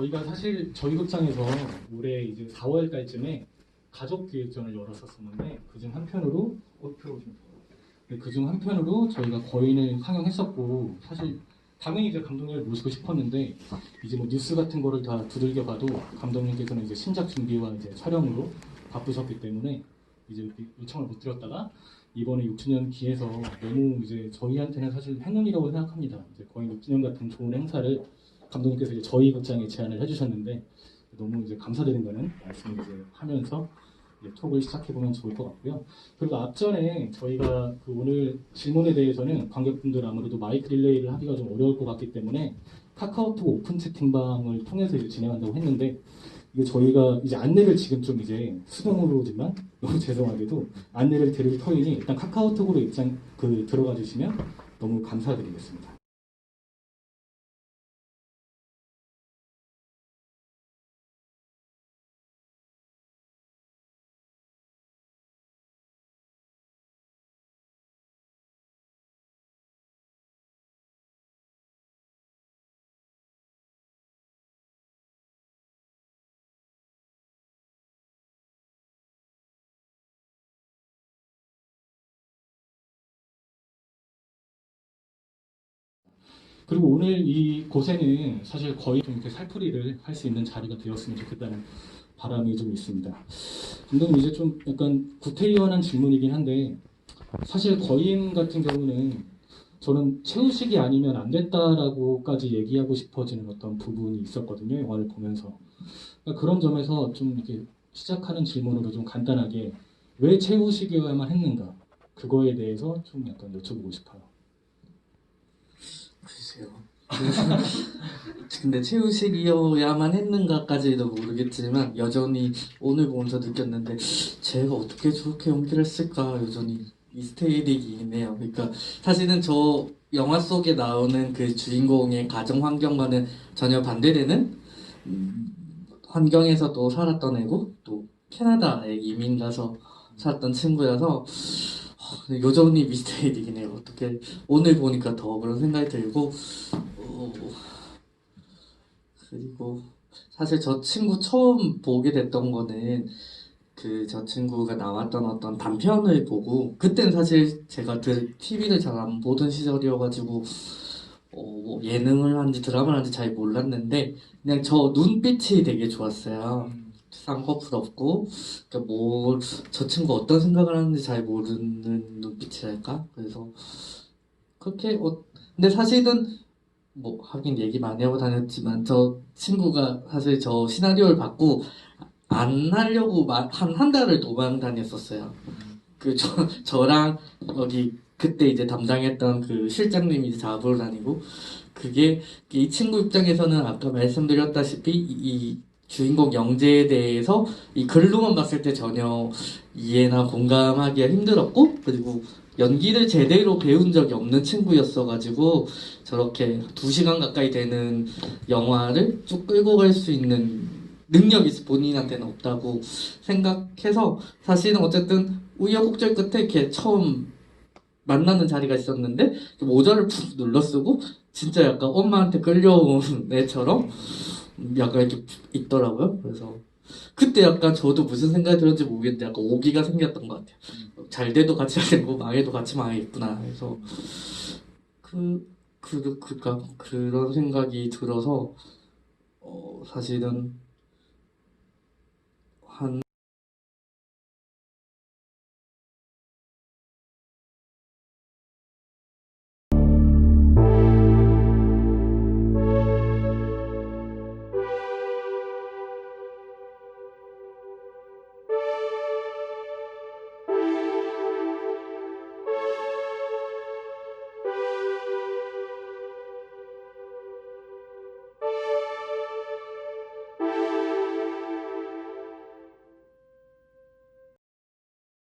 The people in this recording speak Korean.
저희가 사실 저희 극장에서 올해 이제 4월달쯤에 가족 기획전을 열었었었는데 그중 한편으로 어, 들어오시면 그중 한편으로 저희가 거인을 상영했었고 사실 당연히 이제 감독님을 모시고 싶었는데 이제 뭐 뉴스 같은 거를 다 두들겨 봐도 감독님께서는 이제 신작 준비와 이제 촬영으로 바쁘셨기 때문에 이제 요청을 못 드렸다가 이번에 6주년 기해서 너무 이제 저희한테는 사실 행운이라고 생각합니다. 이제 거의 6주년 같은 좋은 행사를 감독님께서 이제 저희 극장에 제안을 해주셨는데 너무 이제 감사드린다는 말씀을 이제 하면서 이제 톡을 시작해 보면 좋을 것 같고요. 그리고 앞전에 저희가 그 오늘 질문에 대해서는 관객분들 아무래도 마이크 릴레이를 하기가 좀 어려울 것 같기 때문에 카카오톡 오픈 채팅방을 통해서 이제 진행한다고 했는데 이게 저희가 이제 안내를 지금 좀 이제 수동으로지만 너무 죄송하게도 안내를 드릴 터이니 일단 카카오톡으로 입장 그 들어가 주시면 너무 감사드리겠습니다. 그리고 오늘 이 곳에는 사실 거의 좀 이렇게 살풀이를 할 수 있는 자리가 되었으면 좋겠다는 바람이 좀 있습니다. 감독님 이제 좀 약간 구태의원한 질문이긴 한데 사실 거인 같은 경우는 저는 채우식이 아니면 안 됐다라고까지 얘기하고 싶어지는 어떤 부분이 있었거든요 영화를 보면서 그러니까 그런 점에서 좀 이렇게 시작하는 질문으로 좀 간단하게 왜 채우식이어야만 했는가 그거에 대해서 좀 약간 여쭤보고 싶어요. 글쎄요. 근데 채우식이어야만 했는가까지도 모르겠지만 여전히 오늘 보면서 느꼈는데 제가 어떻게 저렇게 연기를 했을까 여전히 미스테리이긴 해요. 그러니까 사실은 저 영화 속에 나오는 그 주인공의 가정 환경과는 전혀 반대되는 음, 환경에서 또 살았던 애고 또 캐나다에 이민 가서 살았던 친구여서 어, 근데 여전히 미스테리이긴 해요. 어떻게 오늘 보니까 더 그런 생각이 들고 어, 그리고 사실 저 친구 처음 보게 됐던 거는 그 저 친구가 나왔던 어떤 단편을 보고 그땐 사실 제가 그 TV를 잘 안 보던 시절이어가지고 어, 뭐 예능을 하는지 드라마를 하는지 잘 몰랐는데 그냥 저 눈빛이 되게 좋았어요. 쌍꺼풀 없고 그러니까 뭐저 친구 어떤 생각을 하는지 잘 모르는 눈빛이랄까 그래서 그렇게 어, 근데 사실은 뭐 하긴 얘기 많이 하고 다녔지만 저 친구가 사실 저 시나리오를 받고 안 하려고 한한 달을 도망 다녔었어요. 그 저 저랑 여기 그때 이제 담당했던 그 실장님이 잡으러 다니고 그게 이 친구 입장에서는 아까 말씀드렸다시피 이, 이 주인공 영재에 대해서 이 글로만 봤을 때 전혀 이해나 공감하기가 힘들었고 그리고 연기를 제대로 배운 적이 없는 친구였어가지고 저렇게 두 시간 가까이 되는 영화를 쭉 끌고 갈 수 있는 능력이 본인한테는 없다고 생각해서 사실은 어쨌든 우여곡절 끝에 이렇게 처음 만나는 자리가 있었는데 모자를 푹 눌러 쓰고 진짜 약간 엄마한테 끌려온 애처럼 약간 이렇게 있더라고요. 그래서 그때 약간 저도 무슨 생각이 들었는지 모르겠는데 약간 오기가 생겼던 것 같아요. 잘 돼도 같이 잘 되고 망해도 같이 망하겠구나. 그래서 그, 그, 그니까 그런 생각이 들어서 어, 사실은